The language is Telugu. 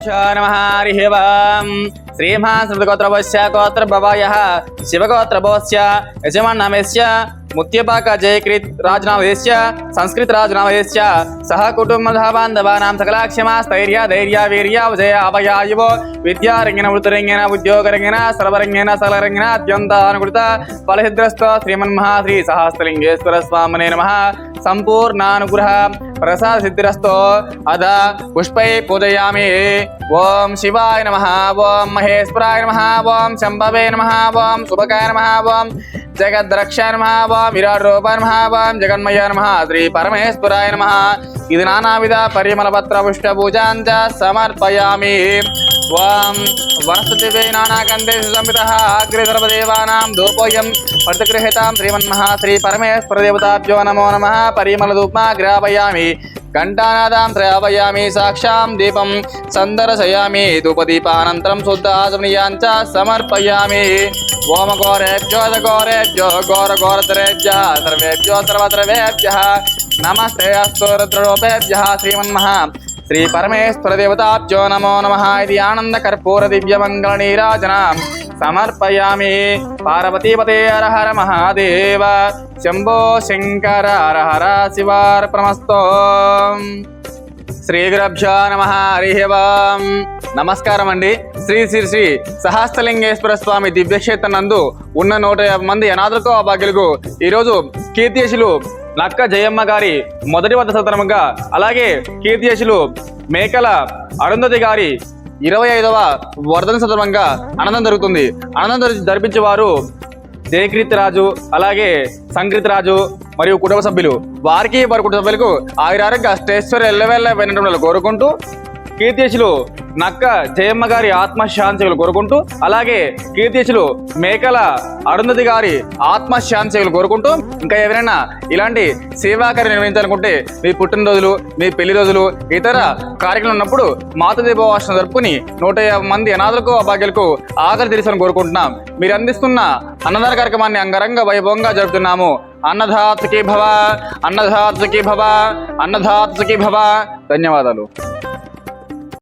నమ హరి ఓం శ్రీమహాశ్రుతగోత్రవస్య గోత్రభవాయ శివగోత్రభవస్య యజమాన్నమస్య ముత్యపాక జయకృత్ రాజనామయస్య సంస్కృత రాజనామయస్య సహ కుటుంబ బాంధవానాం సకలాక్షమా స్థైర్య ధైర్య వీర్య విజయ అభయాయువో విద్యారంగిన వృత్తిరంగిన ఉద్యోగరంగిన సర్వరంగిన సకలరంగిన అత్యంత అనుకృత ఫలసిద్రస్త శ్రీమన్మహా శ్రీ సహస్రలింగేశ్వర స్వామినే నమ సంపూర్ణానుగ్రహ ప్రసాద సిద్ధిరస్తో అధ పుష్పై పూజయామి ఓం శివాయ నమ ఓం మహేశ్వరాయ నమ ఓం శంభవే నమ ఓం శుభకాయ నమ ఓం జగద్రక్షాయ నమ ఓం విరాట్ రూపాయ నమ ఓం జగన్మయ నమ శ్రీ పరమేశ్వరాయ నమ ఇది నానావిధ పరిమళ పత్ర పుష్ప పూజాంచ సమర్పయామి वां वनस्पतिते नानाकन्ते सुसंवितः अग्रे धूपोऽयं प्रतिगृहीतां श्रीमन्महा श्रीपरमेश्वरदेवताभ्यो नमो नमः। परिमलधूप्मा ग्रापयामि घण्टानादां त्रयापयामि साक्षां दीपं सन्दर्शयामि। धूपदीपानन्तरं शुद्धासमनीयान् च समर्पयामि। ओम गौरेभ्यो गौरेभ्यो गौरगौरतरेभ्यः सर्वेभ्यो सर्वत्रवेभ्यः नमस्ते अस्तु रुद्ररूपेभ्यः। श्रीमन्महा శ్రీ పరమేశ్వర దేవతాభ్యో నమో నమ ఇది ఆనంద కర్పూర దివ్య మంగళ నీరాజనం సమర్పయామి పార్వతీపతే హర మహాదేవ శంభో శంకర హర శివార్పణమస్తో శ్రీ గురభ్యో నమ హరి నమస్కారం అండి శ్రీ శ్రీ శ్రీ సహస్రలింగేశ్వర స్వామి దివ్యక్షేత్ర నందు ఉన్న నూట యాభై మంది అనాథులకు భాగ్యులకు ఈరోజు కీర్తిశులు నక్క జయమ్మ గారి మొదటి వద్ద సతనముగా అలాగే కీర్తియశులు మేకల అరుంధతి గారి ఇరవై ఐదవ వరదన సందర్భంగా ఆనందం జరుగుతుంది. ఆనందం జరిపించే వారు జయకీర్తి రాజు అలాగే సంకీర్తి రాజు మరియు కుటుంబ సభ్యులు. వారికి వారి కుటుంబ సభ్యులకు ఆయురారోగ్య అష్టేశ్వర ఎల్లవెల్ల వెనటం కోరుకుంటూ కీర్తిశులు నక్క జయమ్మ గారి ఆత్మశాంతిలు కోరుకుంటూ అలాగే కీర్తిశులు మేకల అరుంధతి గారి ఆత్మశాంతిలు కోరుకుంటూ ఇంకా ఎవరైనా ఇలాంటి సేవాకార్యం నిర్వహించాలనుకుంటే మీ పుట్టినరోజులు మీ పెళ్ళి రోజులు ఇతర కార్యక్రమాలు ఉన్నప్పుడు మాతృదీపోవాసన జరుపుకుని నూట యాభై మంది అనాథులకు అభాగ్యులకు ఆదరి తీర్చాలని కోరుకుంటున్నాం. మీరు అందిస్తున్న అన్నదాన కార్యక్రమాన్ని అంగరంగ వైభవంగా జరుపుతున్నాము. అన్నధాత్కి భవ అన్నధాత్కి భవ అన్నధాత్కి భవ. ధన్యవాదాలు.